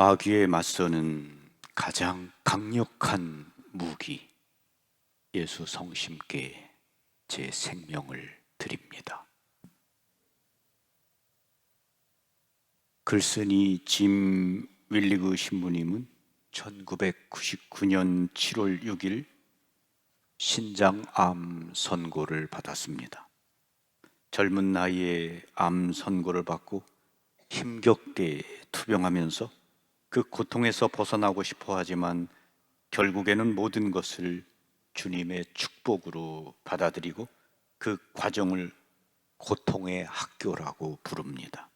마귀에 맞서는 가장 강력한 무기 예수 성심께 제 생명을 드립니다. 글쓴이 짐 윌리그 신부님은 1999년 7월 6일 신장암 선고를 받았습니다. 젊은 나이에 암 선고를 받고 힘겹게 투병하면서 그 고통에서 벗어나고 싶어 하지만 결국에는 모든 것을 주님의 축복으로 받아들이고 그 과정을 고통의 학교라고 부릅니다.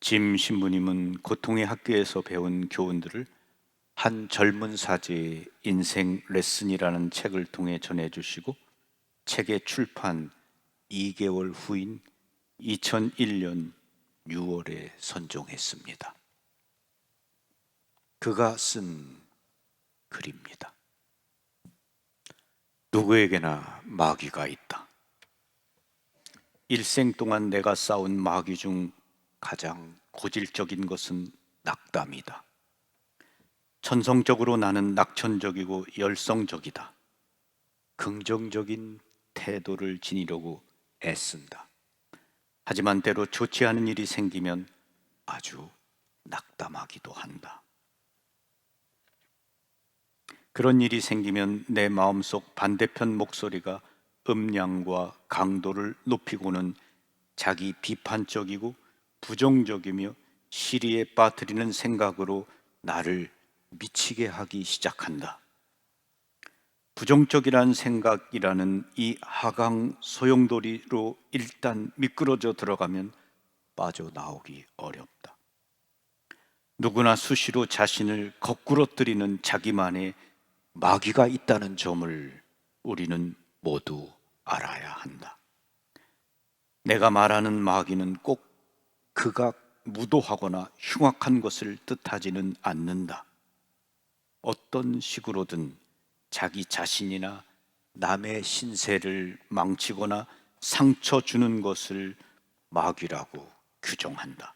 짐 신부님은 고통의 학교에서 배운 교훈들을 한 젊은 사제의 인생 레슨이라는 책을 통해 전해주시고 책의 출판 2개월 후인 2001년 6월에 선종했습니다. 그가 쓴 글입니다. 누구에게나 마귀가 있다. 일생 동안 내가 싸운 마귀 중 가장 고질적인 것은 낙담이다. 천성적으로 나는 낙천적이고 열성적이다. 긍정적인 태도를 지니려고 애쓴다. 하지만 때로 좋지 않은 일이 생기면 아주 낙담하기도 한다. 그런 일이 생기면 내 마음속 반대편 목소리가 음량과 강도를 높이고는 자기 비판적이고 부정적이며 시리에 빠뜨리는 생각으로 나를 미치게 하기 시작한다. 부정적이라는 생각이라는 이 하강 소용돌이로 일단 미끄러져 들어가면 빠져나오기 어렵다. 누구나 수시로 자신을 거꾸러뜨리는 자기만의 마귀가 있다는 점을 우리는 모두 알아야 한다. 내가 말하는 마귀는 꼭 그가 무도하거나 흉악한 것을 뜻하지는 않는다. 어떤 식으로든 자기 자신이나 남의 신세를 망치거나 상처 주는 것을 마귀라고 규정한다.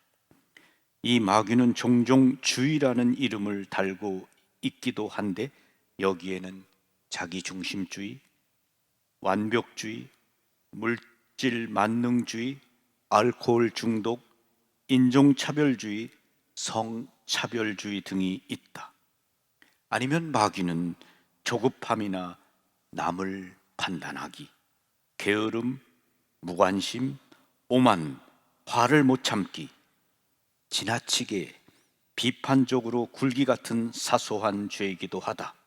이 마귀는 종종 주의라는 이름을 달고 있기도 한데 여기에는 자기 중심주의, 완벽주의, 물질 만능주의, 알코올 중독, 인종차별주의, 성차별주의 등이 있다. 아니면 마귀는 조급함이나 남을 판단하기, 게으름, 무관심, 오만, 화를 못 참기, 지나치게 비판적으로 굴기 같은 사소한 죄이기도 하다.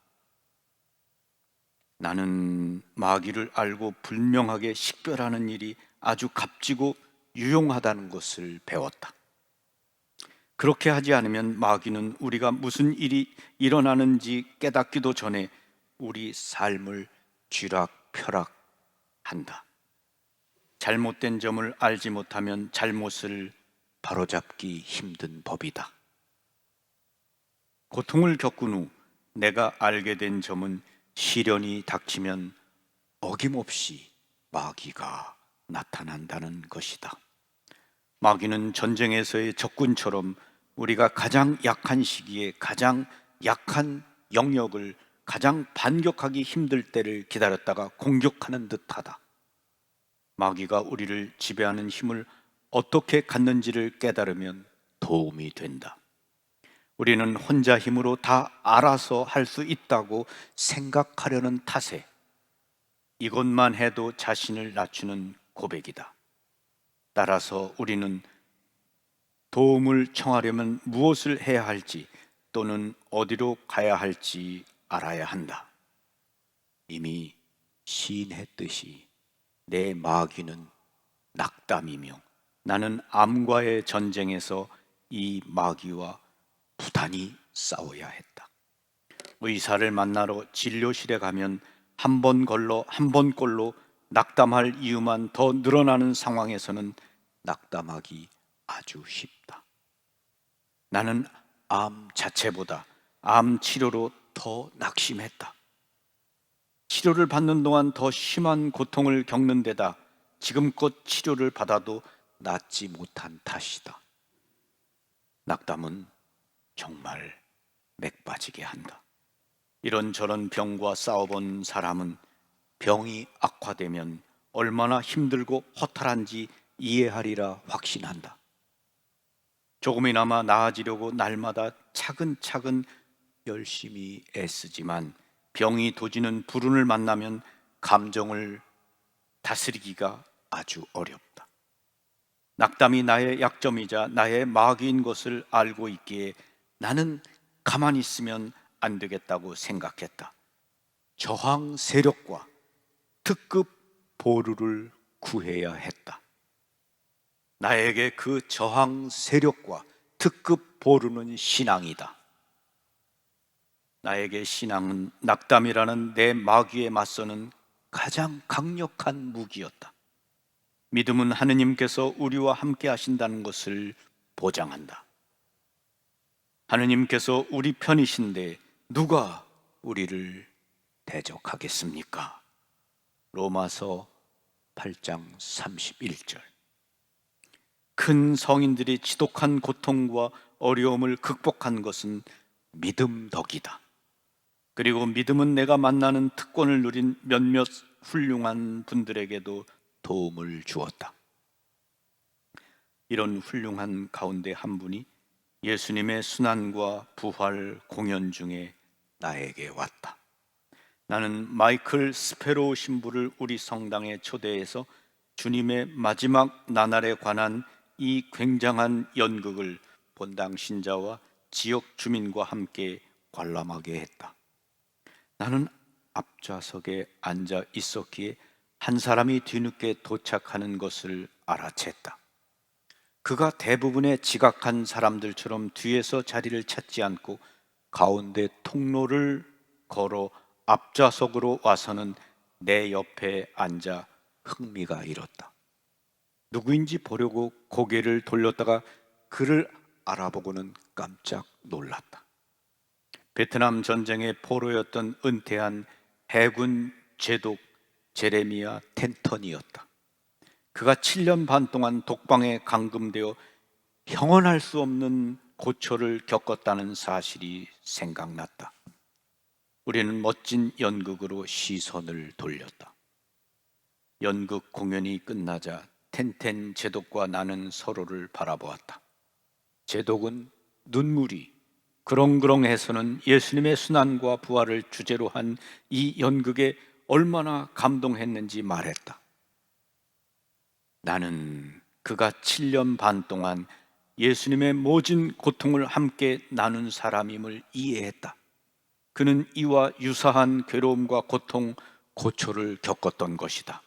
나는 마귀를 알고 분명하게 식별하는 일이 아주 값지고 유용하다는 것을 배웠다. 그렇게 하지 않으면 마귀는 우리가 무슨 일이 일어나는지 깨닫기도 전에 우리 삶을 쥐락펴락한다. 잘못된 점을 알지 못하면 잘못을 바로잡기 힘든 법이다. 고통을 겪은 후 내가 알게 된 점은 시련이 닥치면 어김없이 마귀가 나타난다는 것이다. 마귀는 전쟁에서의 적군처럼 우리가 가장 약한 시기에 가장 약한 영역을 가장 반격하기 힘들 때를 기다렸다가 공격하는 듯하다. 마귀가 우리를 지배하는 힘을 어떻게 갖는지를 깨달으면 도움이 된다. 우리는 혼자 힘으로 다 알아서 할 수 있다고 생각하려는 탓에 이것만 해도 자신을 낮추는 고백이다. 따라서 우리는 도움을 청하려면 무엇을 해야 할지 또는 어디로 가야 할지 알아야 한다. 이미 시인했듯이 내 마귀는 낙담이며 나는 암과의 전쟁에서 이 마귀와 부단히 싸워야 했다. 의사를 만나러 진료실에 가면 한 번 걸러 한 번 꼴로 낙담할 이유만 더 늘어나는 상황에서는 낙담하기 아주 쉽다. 나는 암 자체보다 암 치료로 더 낙심했다. 치료를 받는 동안 더 심한 고통을 겪는 데다 지금껏 치료를 받아도 낫지 못한 탓이다. 낙담은 정말 맥 빠지게 한다. 이런저런 병과 싸워본 사람은 병이 악화되면 얼마나 힘들고 허탈한지 이해하리라 확신한다. 조금이나마 나아지려고 날마다 차근차근 열심히 애쓰지만 병이 도지는 불운을 만나면 감정을 다스리기가 아주 어렵다. 낙담이 나의 약점이자 나의 마귀인 것을 알고 있기에 나는 가만히 있으면 안 되겠다고 생각했다. 저항 세력과 특급 보루를 구해야 했다. 나에게 그 저항 세력과 특급 보루는 신앙이다. 나에게 신앙은 낙담이라는 내 마귀에 맞서는 가장 강력한 무기였다. 믿음은 하느님께서 우리와 함께 하신다는 것을 보장한다. 하느님께서 우리 편이신데 누가 우리를 대적하겠습니까? 로마서 8장 31절. 큰 성인들이 지독한 고통과 어려움을 극복한 것은 믿음 덕이다. 그리고 믿음은 내가 만나는 특권을 누린 몇몇 훌륭한 분들에게도 도움을 주었다. 이런 훌륭한 가운데 한 분이 예수님의 순환과 부활 공연 중에 나에게 왔다. 나는 마이클 스페로우 신부를 우리 성당에 초대해서 주님의 마지막 나날에 관한 이 굉장한 연극을 본당 신자와 지역 주민과 함께 관람하게 했다. 나는 앞좌석에 앉아 있었기에 한 사람이 뒤늦게 도착하는 것을 알아챘다. 그가 대부분의 지각한 사람들처럼 뒤에서 자리를 찾지 않고 가운데 통로를 걸어 앞좌석으로 와서는 내 옆에 앉아 흥미가 일었다. 누구인지 보려고 고개를 돌렸다가 그를 알아보고는 깜짝 놀랐다. 베트남 전쟁의 포로였던 은퇴한 해군 제독 제레미야 텐턴이었다. 그가 7년 반 동안 독방에 감금되어 형언할 수 없는 고초를 겪었다는 사실이 생각났다. 우리는 멋진 연극으로 시선을 돌렸다. 연극 공연이 끝나자 텐텐 제독과 나는 서로를 바라보았다. 제독은 눈물이 그렁그렁해서는 예수님의 순환과 부활을 주제로 한 이 연극에 얼마나 감동했는지 말했다. 나는 그가 7년 반 동안 예수님의 모진 고통을 함께 나눈 사람임을 이해했다. 그는 이와 유사한 괴로움과 고통, 고초를 겪었던 것이다.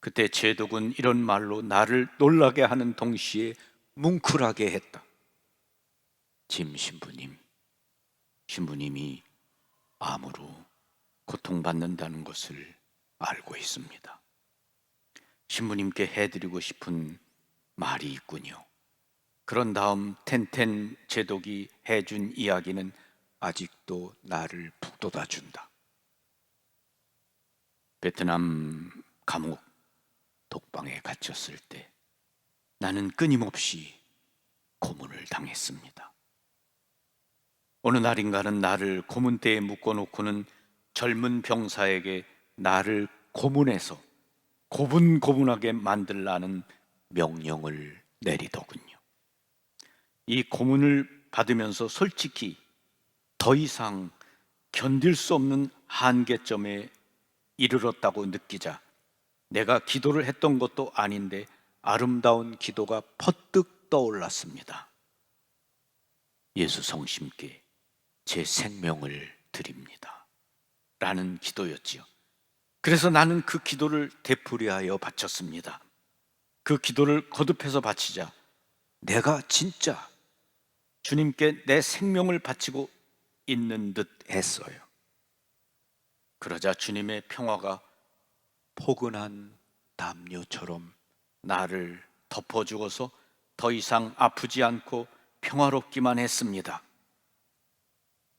그때 제독은 이런 말로 나를 놀라게 하는 동시에 뭉클하게 했다. 짐 신부님, 신부님이 암으로 고통받는다는 것을 알고 있습니다. 신부님께 해드리고 싶은 말이 있군요. 그런 다음 텐텐 제독이 해준 이야기는 아직도 나를 북돋아 준다. 베트남 감옥 독방에 갇혔을 때 나는 끊임없이 고문을 당했습니다. 어느 날인가는 나를 고문대에 묶어놓고는 젊은 병사에게 나를 고문해서 고분고분하게 만들라는 명령을 내리더군요. 이 고문을 받으면서 솔직히 더 이상 견딜 수 없는 한계점에 이르렀다고 느끼자 내가 기도를 했던 것도 아닌데 아름다운 기도가 퍼뜩 떠올랐습니다. 예수 성심께 제 생명을 드립니다. 라는 기도였지요. 그래서 나는 그 기도를 되풀이하여 바쳤습니다. 그 기도를 거듭해서 바치자 내가 진짜 주님께 내 생명을 바치고 있는 듯 했어요. 그러자 주님의 평화가 포근한 담요처럼 나를 덮어주어서 더 이상 아프지 않고 평화롭기만 했습니다.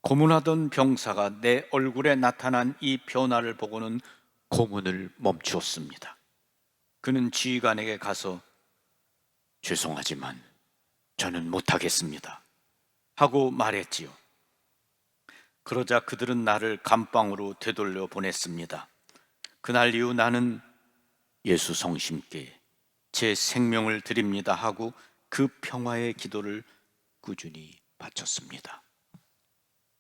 고문하던 병사가 내 얼굴에 나타난 이 변화를 보고는 고문을 멈추었습니다. 그는 지휘관에게 가서 죄송하지만 저는 못하겠습니다. 하고 말했지요. 그러자 그들은 나를 감방으로 되돌려 보냈습니다. 그날 이후 나는 예수 성심께 제 생명을 드립니다 하고 그 평화의 기도를 꾸준히 바쳤습니다.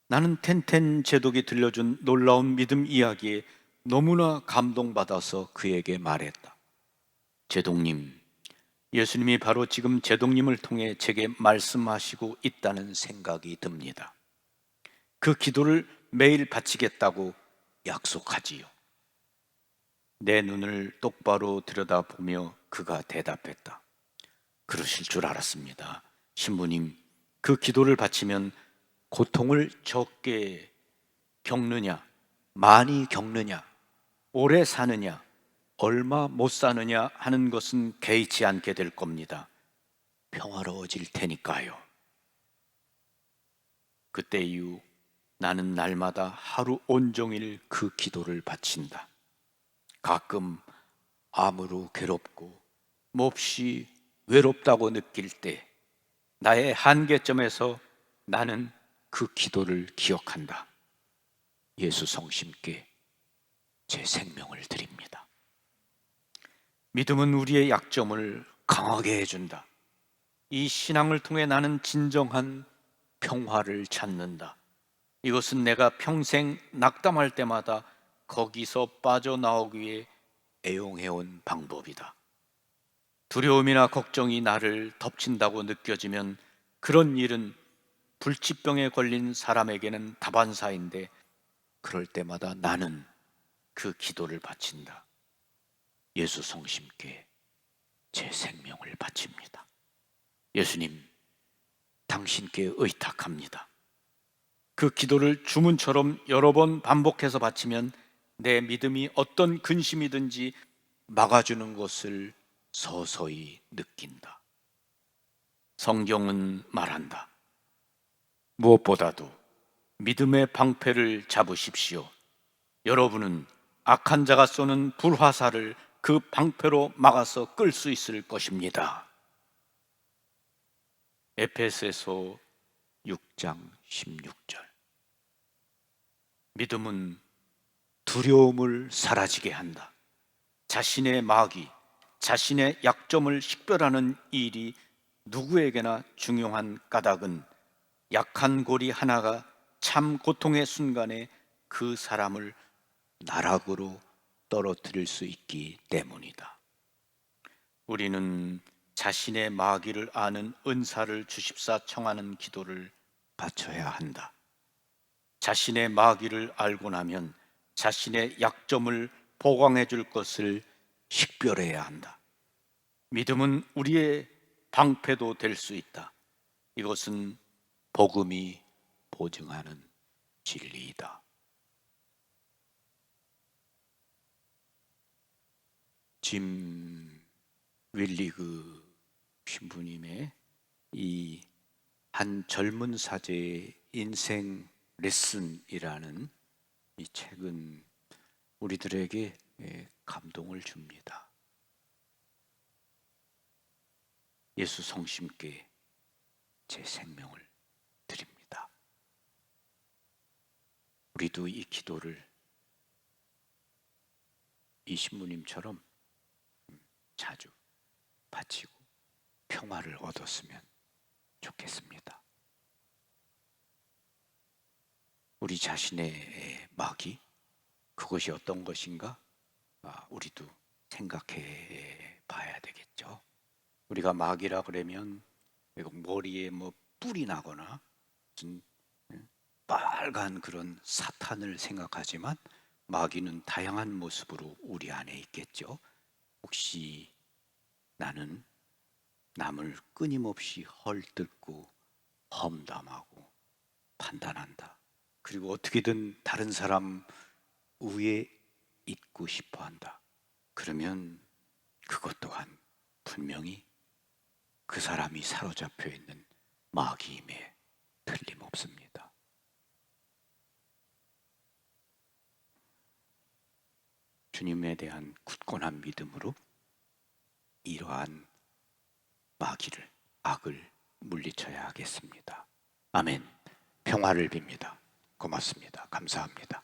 나는 텐텐 제독이 들려준 놀라운 믿음 이야기에 너무나 감동받아서 그에게 말했다. 제독님, 예수님이 바로 지금 제독님을 통해 제게 말씀하시고 있다는 생각이 듭니다. 그 기도를 매일 바치겠다고 약속하지요. 내 눈을 똑바로 들여다보며 그가 대답했다. 그러실 줄 알았습니다. 신부님, 그 기도를 바치면 고통을 적게 겪느냐, 많이 겪느냐, 오래 사느냐, 얼마 못 사느냐 하는 것은 개의치 않게 될 겁니다. 평화로워질 테니까요. 그때 이후 나는 날마다 하루 온종일 그 기도를 바친다. 가끔 암으로 괴롭고 몹시 외롭다고 느낄 때 나의 한계점에서 나는 그 기도를 기억한다. 예수 성심께 제 생명을 드립니다. 믿음은 우리의 약점을 강하게 해준다. 이 신앙을 통해 나는 진정한 평화를 찾는다. 이것은 내가 평생 낙담할 때마다 거기서 빠져나오기 위해 애용해온 방법이다. 두려움이나 걱정이 나를 덮친다고 느껴지면 그런 일은 불치병에 걸린 사람에게는 다반사인데 그럴 때마다 나는 그 기도를 바친다. 예수 성심께 제 생명을 바칩니다. 예수님, 당신께 의탁합니다. 그 기도를 주문처럼 여러 번 반복해서 바치면 내 믿음이 어떤 근심이든지 막아주는 것을 서서히 느낀다. 성경은 말한다. 무엇보다도 믿음의 방패를 잡으십시오. 여러분은 악한 자가 쏘는 불화살을 그 방패로 막아서 끌 수 있을 것입니다. 에페소서 6장 16절. 믿음은 두려움을 사라지게 한다. 자신의 마귀, 자신의 약점을 식별하는 일이 누구에게나 중요한 까닭은 약한 고리 하나가 참 고통의 순간에 그 사람을 나락으로 떨어뜨릴 수 있기 때문이다. 우리는 자신의 마귀를 아는 은사를 주십사 청하는 기도를 바쳐야 한다. 자신의 마귀를 알고 나면 자신의 약점을 보강해 줄 것을 식별해야 한다. 믿음은 우리의 방패도 될 수 있다. 이것은 복음이 보증하는 진리이다. 짐 윌리그 신부님의 이 한 젊은 사제의 인생 레슨이라는 이 책은 우리들에게 예, 감동을 줍니다. 예수 성심께 제 생명을 드립니다. 우리도 이 기도를 이 신부님처럼 자주 바치고 평화를 얻었으면 좋겠습니다. 우리 자신의 마귀 그것이 어떤 것인가 아, 우리도 생각해 봐야 되겠죠. 우리가 마귀라 그러면 머리에 뭐 뿔이 나거나 무슨 예, 빨간 그런 사탄을 생각하지만 마귀는 다양한 모습으로 우리 안에 있겠죠. 혹시 나는 남을 끊임없이 헐뜯고 험담하고 판단한다. 그리고 어떻게든 다른 사람 위에 있고 싶어 한다. 그러면 그것 또한 분명히 그 사람이 사로잡혀 있는 마귀임에 틀림없습니다. 주님에 대한 굳건한 믿음으로 이러한 마귀를 악을 물리쳐야 하겠습니다. 아멘. 평화를 빕니다. 고맙습니다. 감사합니다.